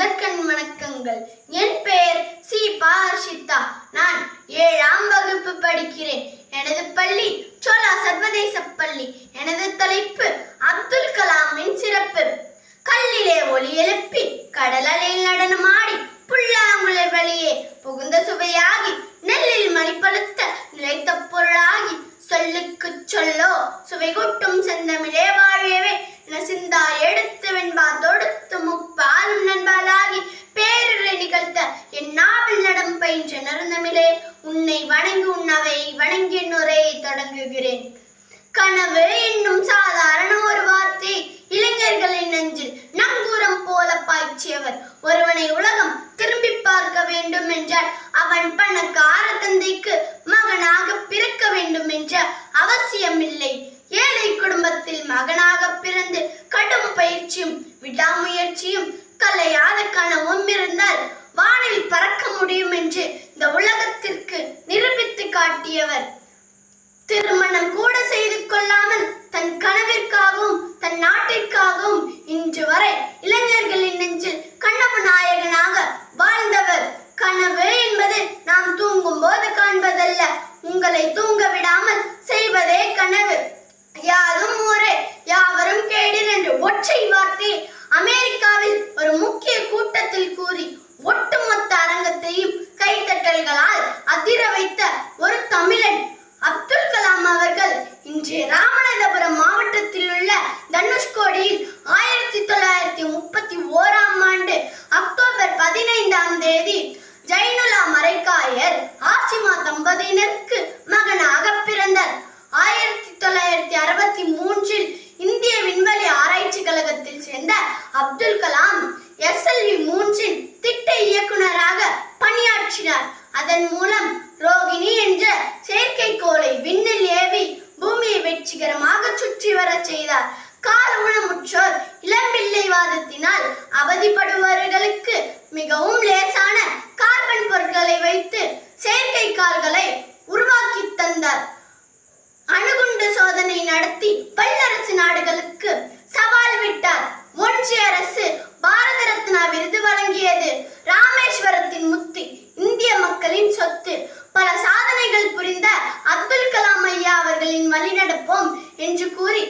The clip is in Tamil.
வணக்கங்கள். என் பெயர் சி. பார்ஷிதா. நான் ஏழாம் வகுப்பு படிக்கிறேன். எனது பள்ளி சோலா சர்வதேச பள்ளி. எனது தலைப்பு அப்துல் கலாமின் சிறப்பு. கல்லிலே ஒளி எழுப்பி கடலில் நடனமாடி புல்லாங்குழல் வழியே புகுந்த சுவையாகி நெல்லில் மணிப்பழுத்த நிலைத்த பொருளாகி சொல்லுக்குச் சொல்லோ சுவை கூட்டும் நிகழ்த்த என் நாவில் நடம் பயின்ற நறுந்தமிழே உன்னை வணங்கி உன்னவை வணங்கி என் தொடங்குகிறேன். கனவு என்னும் சாதாரண ஒரு வார்த்தை இளைஞர்களின் நெஞ்சில் நங்கூரம் போல பாய்ச்சியவர். ஒருவனை உலகம் திரும்பி பார்க்க வேண்டும் என்றால் அவன் பணக்கார தந்தைக்கு மகனாக பிறக்க வேண்டும் என்ற அவசியமில்லை. ஏழை குடும்பத்தில் மகனாக பிறந்து கடும் பயிற்சியும் விடாமுயற்சியும் கலையாத கனவும் இருந்தால் வானில் பறக்க முடியும் என்று இந்த உலகத்திற்கு நிரூபித்து காட்டியவர். திருமணம் கூட செய்து தேதி. ஜைனுலா மரைக்காயர் ஆசிமா தம்பதியினருக்கு மகனாக பிறந்தார். ஆயிரத்தி தொள்ளாயிரத்தி அறுபத்தி மூன்றில் இந்திய விண்வெளி ஆராய்ச்சி கழகத்தில் சேர்ந்த அப்துல் கலாம் எஸ்எல்வி மூன்றின் திட்ட இயக்குநராக பணியாற்றினார். அதன் மூலம் ரோகிணி என்ற செயற்கைக்கோளை விண்ணில் ஏவி பூமியை வெற்றிகரமாக சுற்றி வர செய்தார். கால ஊனமுற்றோர் இளம்பிள்ளைவாதத்தினால் அவதிப்பட வேலைக்காரர்களை உருவாக்கி தந்தார். அணுகுண்டு சோதனை நடத்தி வல்லரசு நாடுகளுக்கு சவால் விட்டார். ஒன்றிய அரசு பாரத ரத்னா விருது வழங்கியது. ராமேஸ்வரத்தின் முத்து இந்திய மக்களின் சொத்து. பல சாதனைகள் புரிந்த அப்துல் கலாம் ஐயா அவர்களின் வழிநடப்போம் என்று கூறி